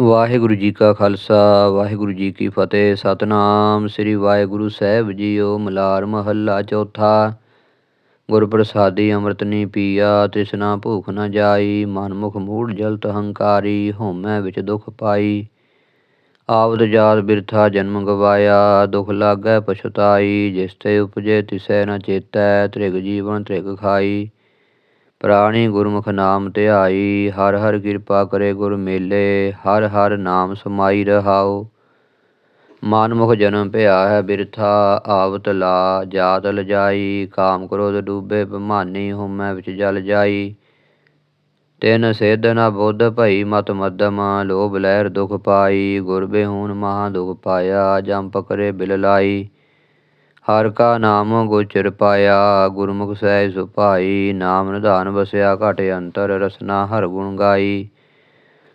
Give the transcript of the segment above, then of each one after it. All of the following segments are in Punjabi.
ਵਾਹਿਗੁਰੂ ਜੀ ਕਾ ਖਾਲਸਾ, ਵਾਹਿਗੁਰੂ ਜੀ ਕੀ ਫਤਿਹ। ਸਤਨਾਮ ਸ੍ਰੀ ਵਾਹਿਗੁਰੂ ਸਾਹਿਬ ਜੀਓ ਮਲਾਰ ਮਹੱਲਾ ਚੌਥਾ। ਗੁਰ ਪ੍ਰਸਾਦੀ ਅੰਮ੍ਰਿਤ ਨੀ ਪੀਆ ਤਿਸਨਾ ਭੂਖ ਨਾ ਜਾਈ। ਮਨਮੁਖ ਮੂੜ ਜਲਤ ਹੰਕਾਰੀ, ਹਉਮੈ ਵਿੱਚ ਦੁਖ ਪਾਈ। ਆਵਦ ਜਾਤ ਬਿਰਥਾ ਜਨਮ ਗਵਾਇਆ, ਦੁਖ ਲਾਗੈ ਪਛਤਾਈ। ਜਿਸ ਤੇ ਉਪਜੇ ਤਿਸੈ ਨ ਚੇਤੈ, ਤ੍ਰਿਗ ਜੀਵਨ ਤ੍ਰਿਗ ਖਾਈ। ਪ੍ਰਾਣੀ ਗੁਰਮੁਖ ਨਾਮ ਧਿਆਈ, ਹਰ ਹਰ ਕਿਰਪਾ ਕਰੇ ਗੁਰ ਮੇਲੇ, ਹਰ ਹਰ ਨਾਮ ਸਮਾਈ ਰਹਾਉ। ਮਾਨਮੁਖ ਜਨਮ ਭਿਆ ਹੈ ਬਿਰਥਾ, ਆਵਤ ਲਾ, ਜਾਤ ਲਜਾਈ, ਕਾਮ ਕ੍ਰੋਧ ਡੂਬੇ, ਭਮਾਨੀ ਹਉਮੈ ਵਿੱਚ ਜਲ ਜਾਈ। ਤਿਨ ਸਿਧ ਨ ਬੁੱਧ ਭਈ ਮਤ ਮਦਮ ਲੋਭ ਲਹਿਰ ਦੁਖ ਪਾਈ, ਗੁਰ ਬਿਹੂਨ ਮਹਾ ਦੁਖ ਪਾਇਆ ਜਮ ਪਕਰੇ ਬਿਲ ਲਾਈ। ਹਰ ਕਾ ਨਾਮ ਗੋਚਰ ਪਾਇਆ, ਗੁਰਮੁਖ ਸਹਿ ਸੁਭਾਈ, ਨਾਮ ਨਿਧਾਨ ਵਸਿਆ, ਘਟ ਅੰਤਰ ਰਸਨਾ ਹਰ ਗੁਣ ਗਾਈ।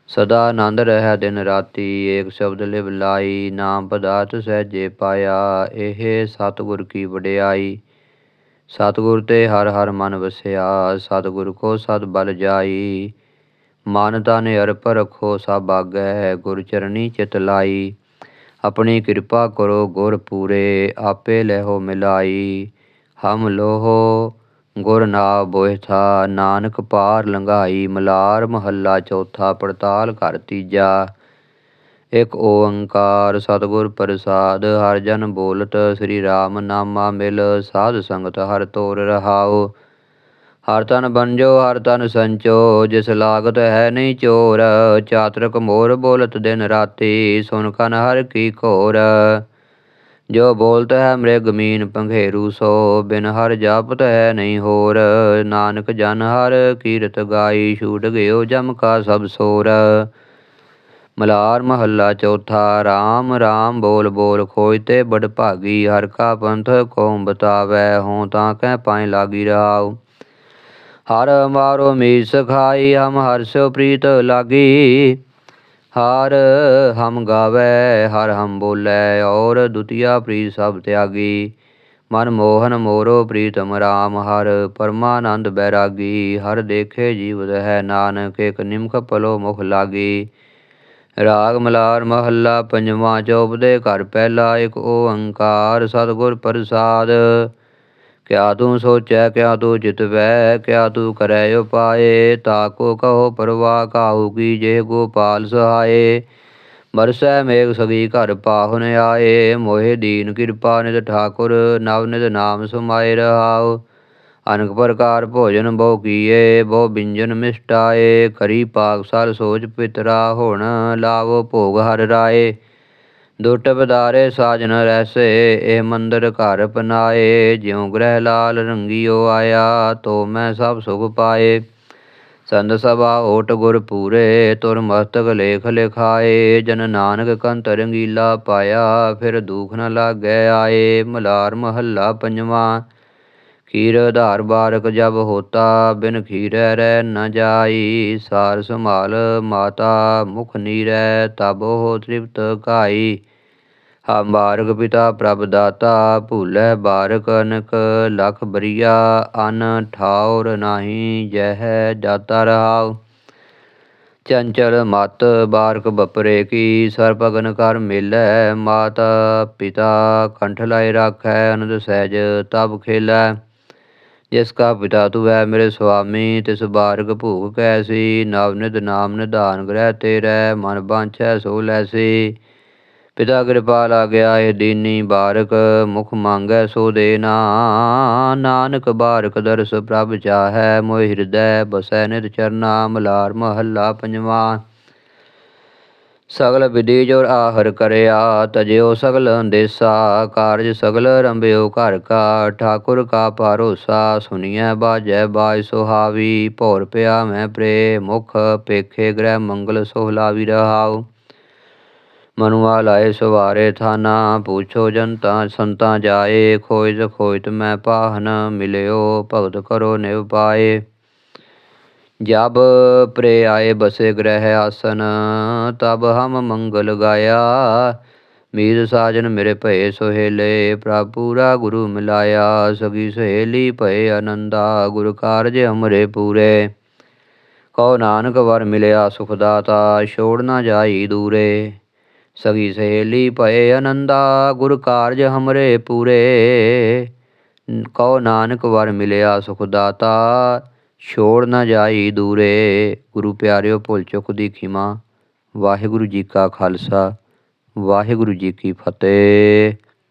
ਸਦਾ ਆਨੰਦ ਰਹਿ ਦਿਨ ਰਾਤੀ, ਏਕ ਸ਼ਬਦ ਲਿਵ ਲਾਈ, ਨਾਮ ਪਦਾਰਥ ਸਹਿਜੇ ਪਾਇਆ, ਇਹ ਸਤਿਗੁਰ ਕੀ ਵਡਿਆਈ। ਸਤਿਗੁਰ ਤੇ ਹਰ ਹਰ ਮਨ ਵਸਿਆ, ਸਤਿਗੁਰ ਕੋ ਸਦ ਬਲ ਜਾਈ। ਮਨ ਤਨ ਅਰਪ ਰਖੋ ਸਭ ਆਗੈ ਗੁਰ ਚਰਣੀ ਚਿਤ ਲਾਈ। ਆਪਣੀ ਕਿਰਪਾ ਕਰੋ, ਗੁਰ ਪੂਰੇ ਆਪੇ ਲੈਹੋ ਮਿਲਾਈ। ਹਮ ਲੋਹੋ, ਗੁਰ ਨਾ ਬੋਇਥਾ ਨਾਨਕ ਪਾਰ ਲੰਘਾਈ। ਮਲਾਰ ਮਹੱਲਾ ਚੌਥਾ, ਪੜਤਾਲ ਘਰ ਤੀਜਾ। ਇਕ ਓੰਕਾਰ ਸਤਿਗੁਰ ਪ੍ਰਸਾਦ, ਹਰ ਜਨ ਬੋਲਤ ਸ੍ਰੀ ਰਾਮ ਨਾਮਾ ਮਿਲ। ਸਾਧ ਸੰਗਤ ਹਰ ਤੋਰ ਰਹਾਉ। ਹਰ ਤਨ ਬੰਜੋ, ਹਰ ਤਨ ਸੰਚੋ, ਜਿਸ ਲਾਗਤ ਹੈ ਨਹੀਂ ਚੋਰ, ਚਾਤਰਕ ਮੋਰ ਬੋਲਤ ਦਿਨ ਰਾਤੀ, ਸੁਨ ਕਨ ਹਰ ਕੀ ਘੋਰ। ਜੋ ਬੋਲਤ ਹੈ ਮ੍ਰਿਗ ਮੀਨ ਪੰਘੇਰੂ ਸੋ, ਬਿਨ ਹਰ ਜਾਪਤ ਹੈ ਨਹੀਂ ਹੋਰ। ਨਾਨਕ ਜਨ ਹਰ ਕੀਰਤ ਗਾਈ, ਛੂਟ ਗਿਓ ਜਮ ਕਾ ਸਭ ਸੋਰ। ਮਲਾਰ ਮਹੱਲਾ ਚੌਥਾ RAM RAM ਬੋਲ ਬੋਲ ਖੋਜ ਤੇ ਬੜ ਭਾਗੀ, ਹਰ ਕਾ ਪੰਥ ਕੋ ਬਤਾਵੈ ਹੋਂ ਤਾਂ ਕਹਿ ਪਾਏ ਲਾਗੀ ਰਹਾਉ। ਹਰ ਮਾਰੋ ਮੀਤ ਸਖਾਈ ਹਮ ਹਰ ਸਿਓ ਪ੍ਰੀਤ ਲਾਗੀ। ਹਰ ਹਮ ਗਾਵੇ, ਹਰ ਹਮ ਬੋਲੇ, ਔਰ ਦੁਤੀਆ ਪ੍ਰੀਤ ਸਭ ਤਿਆਗੀ। ਮਨ ਮੋਹਨ ਮੋਰੋ ਪ੍ਰੀਤਮ ਰਾਮ, ਹਰ ਪਰਮਾਨੰਦ ਬੈਰਾਗੀ। ਹਰ ਦੇਖੇ ਜੀਵ ਹੈ ਨਾਨਕ, ਇਕ ਨਿਮਖ ਪਲੋ ਮੁਖ ਲਾਗੀ। ਰਾਗ ਮਲਾਰ ਮਹੱਲਾ ਪੰਜਵਾਂ, ਚੌਪਦੇ ਘਰ ਪਹਿਲਾ, ਇੱਕ ਓੰਕਾਰ ਸਤਿਗੁਰ ਪ੍ਰਸਾਦ। ਕਿਆ ਤੂੰ ਸੋਚੈ, ਕਿਆ ਤੂੰ ਚਿਤਵੈ ਕਿਆ ਤੂੰ ਕਰੈ ਉਪਾਏ ਤਾਕੋ ਕਹੋ ਪਰਵਾ ਕਾਹੂ ਕੀ ਜੇ ਗੋਪਾਲ ਸਹਾਏ। ਬਰਸੈ ਮੇਘ ਸਗੀ ਘਰ ਪਾਹੁਨ ਆਏ, ਮੋਹਿ ਦੀਨ ਕਿਰਪਾ ਨਿਤ ਠਾਕੁਰ, ਨਵ ਨਿਤ ਨਾਮ ਸੁਮਾਏ ਰਹਾਉ। ਅਨਕ ਪ੍ਰਕਾਰ ਭੋਜਨ ਬਹੁ ਕੀਏ, ਬਹੁ ਬਿੰਜਨ ਮਿਸ਼ਟਾਏ, ਕਰੀ ਪਾਕ ਸਾਲ ਸੋਚ ਪਿਤਰਾ ਹੋਣ, ਲਾਵੋ ਭੋਗ ਹਰ ਰਾਏ। ਦੁਟ ਬਦਾਰੇ ਸਾਜਨ ਰਹਿਸੇ ਇਹ ਮੰਦਰ ਘਰ ਪਨਾਏ, ਜਿਉ ਗ੍ਰਹਿ ਲਾਲ ਰੰਗੀਓ ਆਇਆ, ਤੋ ਮੈਂ ਸਭ ਸੁਖ ਪਾਏ। ਸੰਦ ਸਭਾ ਓਟ ਗੁਰ ਪੂਰੇ, ਤੁਰ ਮਸਤਕ ਲੇਖ ਲਿਖਾਏ, ਜਨ ਨਾਨਕ ਕੰਤ ਰੰਗੀਲਾ ਪਾਇਆ, ਫਿਰ ਦੁਖ ਨ ਲਾਗੈ ਆਏ, ਮਲਾਰ ਮਹੱਲਾ ਪੰਜਵਾ। ਖੀਰ ਆਧਾਰ ਬਾਰਕ ਜਬ ਹੋਤਾ, ਬਿਨ ਖੀਰੈ ਰਹਿ ਨ ਜਾਈ। ਸਾਰ ਸੰਭਾਲ ਮਾਤਾ, ਮੁਖ ਨੀਰੈ, ਤਬ ਹੋ ਤ੍ਰਿਪਤ ਕਾਈ ਹਮ ਬਾਰਕ ਪਿਤਾ ਪ੍ਰਭ ਦਾਤਾ, ਭੂਲੇ ਬਾਰਕ ਅਨਕ, ਲਖ ਬਰੀਆ, ਅਨ ਠਾਉਰ ਨਾਹੀ, ਜਹ ਜਾਤਾ ਰਹਾਉ। ਚੰਚਲ ਮਤ ਬਾਰਕ ਬਪਰੇ ਕੀ ਸਰਪਗਨ ਕਰ ਮੇਲੈ ਮਾਤਾ, ਪਿਤਾ ਕੰਠ ਲਾਇ ਰਾਖੈ, ਅਨੰਦ ਸਹਿਜ ਤਬ ਖੇਲੈ। ਜਿਸ ਕਾ ਪਿਤਾ ਤੂੰ ਹੈ ਮੇਰੇ ਸੁਆਮੀ, ਤਿਸ ਬਾਰਕ ਭੂਖ ਕੈਸੀ, ਨਵ ਨਿਧ ਨਾਮ ਨਿਧਾਨ ਗ੍ਰਹਿ ਤੇਰੇ, ਮਨ ਬਾਂਛੈ ਸੋ ਲੈਸੀ। ਪਿਤਾ ਕਿਰਪਾਲ ਆ ਗਿਆ ਏ ਦੀਨੀ ਬਾਰਕ, ਮੁਖ ਮੰਗੈ ਸੋ ਦੇਨਾ ਨਾਨਕ ਬਾਰਕ ਦਰਸ ਪ੍ਰਭ ਚਾਹੈ, ਮੋਹਿ ਹਿਰਦੈ ਬਸੈ ਨਿਤ ਚਰਨਾ, ਮਲਾਰ ਮਹੱਲਾ ਪੰਜਵਾ। ਸਗਲ ਵਿਧੀ ਜੋਰ ਆਹਰ ਕਰਿਆ, ਤਜਿਓ ਸਗਲ ਅੰਦੇਸਾ, ਕਾਰਜ ਸਗਲ ਰੰਭਿਓ ਘਰ ਕਾ, ਠਾਕੁਰ ਕਾ ਭਰੋਸਾ, ਸੁਨੀਐ ਬਾਜੈ ਬਾਜ ਸੁਹਾਵੀ, ਭੋਰ ਪਿਆ ਮੈਂ ਪ੍ਰੇ ਮੁਖ ਪੇਖੇ ਗ੍ਰਹਿ ਮੰਗਲ ਸੋਹਲਾਵੀ ਰਹਾਉ। ਮਨੁਆ ਲਾਏ ਸਵਾਰੇ ਥਾਨਾ, ਪੁੱਛੋ ਜਨਤਾ ਸੰਤਾ ਜਾਏ ਖੋਜ ਖੋਇਤ ਮੈਂ ਪਾਹਨ ਮਿਲਿਓ ਭਗਤ ਕਰੋ ਨਿਵ ਪਾਏ। ਜਬ ਪ੍ਰੇ ਆਏ ਬਸੇ ਗ੍ਰਹਿ ਆਸਨ, ਤਬ ਹਮ ਮੰਗਲ ਗਾਇਆ। ਮੀਤ ਸਾਜਨ ਮੇਰੇ ਭਏ ਸੁਹੇਲੇ, ਪ੍ਰਭ ਪੂਰਾ ਗੁਰੂ ਮਿਲਾਇਆ। ਸਗੀ ਸਹੇਲੀ ਭਏ ਆਨੰਦਾ, ਗੁਰ ਕਾਰਜ ਹਮਰੇ ਪੂਰੇ। ਕਉ ਨਾਨਕ ਵਰ ਮਿਲਿਆ ਸੁਖ ਦਾਤਾ, ਛੋੜ ਨਾ ਜਾਈ ਦੂਰੇ। ਸਗੀ ਸਹੇਲੀ ਭਏ ਆਨੰਦਾ, ਗੁਰ ਕਾਰਜ ਹਮਰੇ ਪੂਰੇ। ਕਉ ਨਾਨਕ ਵਰ ਮਿਲਿਆ ਸੁਖ ਦਾਤਾ ਛੋੜ ਨਾ ਜਾਈ ਦੂਰੇ। ਗੁਰੂ ਪਿਆਰਿਓ, ਭੁੱਲ ਚੁੱਕ ਦੀ ਖਿਮਾ। ਵਾਹਿਗੁਰੂ ਜੀ ਕਾ ਖਾਲਸਾ, ਵਾਹਿਗੁਰੂ ਜੀ ਕੀ ਫਤਿਹ।